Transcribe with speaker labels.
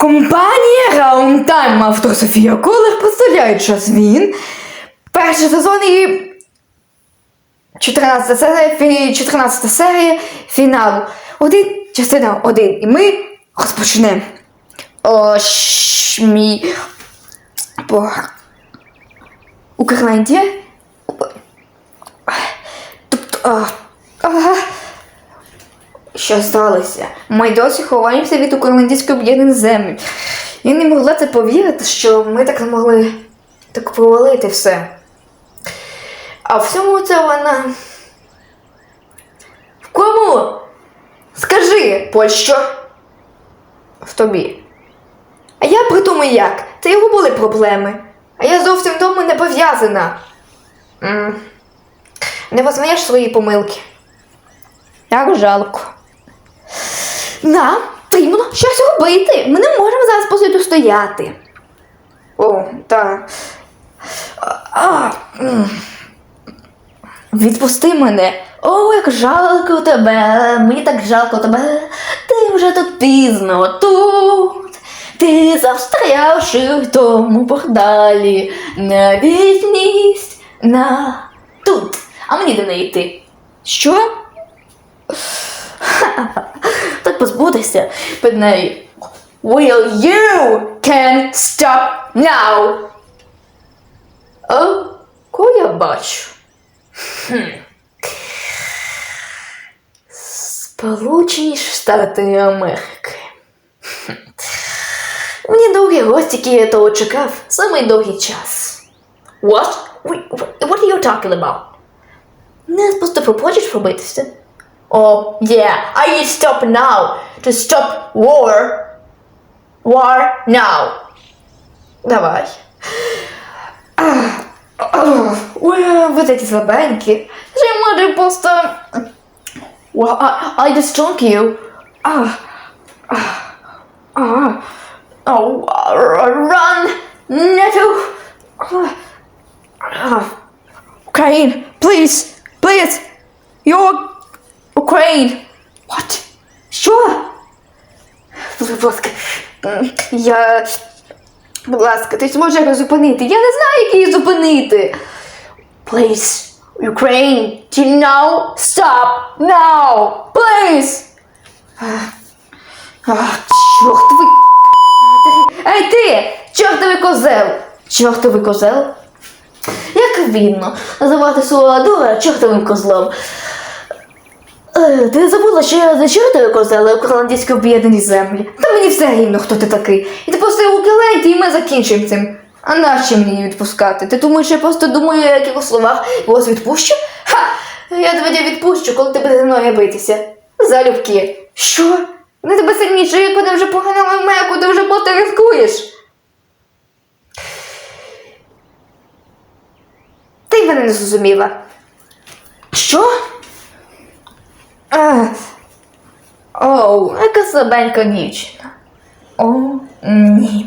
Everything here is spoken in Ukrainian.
Speaker 1: Компанія Раундтайм автор Софія Колер представляє час він. Перший сезон і 14 серія, фі- 14 серія фіналу. Один, частина один. І ми розпочнемо. Ось мій по Українді. Тобто. Що сталося? Ми досі ховаємося від української об'єднаної землі. Я не могла це повірити, що ми так могли так провалити все. А в цьому це вона. В кому? Скажи, Пощо? В тобі. А я придумаю як. Це його були проблеми. А я зовсім вдома не пов'язана. Не визнаєш свої помилки. Як жалко. Нам потрібно щось робити. Ми не можемо зараз посиду стояти. О, так. А. Відпусти мене. О, як жалко тебе. Мені так жалко тебе. Ти вже тут пізно тут. Ти застрявши в тому порталі. На вічність на тут. А мені до неї йти. Що? Так позбутися під нею. Will you can stop now? О, кого я бачу? Хм. Сполучені Штати Америки. Мені довгий гость, який я того чекав, самий довгий час. What? What are you talking about? Не просто пропочеш пробитися. Oh, yeah, I need to stop now. To stop war. War now. Давай. Ой, ви такі слабенькі. Чи може просто... Well, I, I just stroke you. Ah. Ah. Ah. Oh, uh, run! Neto! Ah. Ah. Ukraine, please, please, Будь ласка, я. Будь ласка, ти зможеш його зупинити. Я не знаю, як її зупинити. Please, Ukraine, do you know? Stop now, please. Чортовий. Ей ти! Чортовий козел! Чортовий козел? Як вінно називати свого дура чортовим козлом. Е, Ти забула, що я не чортовий козел, а українські об'єднані землі. Та мені все рівно, хто ти такий. І ти просто у киленті, і ми закінчимо цим. А нащо мені її відпускати? Ти думаєш, я просто думаю, як його словах вас відпущу? Ха! Я тебе відпущу, коли ти будеш мною битися. Залюбки. Що? Не тебе сильніше, як вони вже поганили меку, ти вже просто ризикуєш. Ти мене не зрозуміла. Що? Оу, яка слабенька дівчина. О, ні.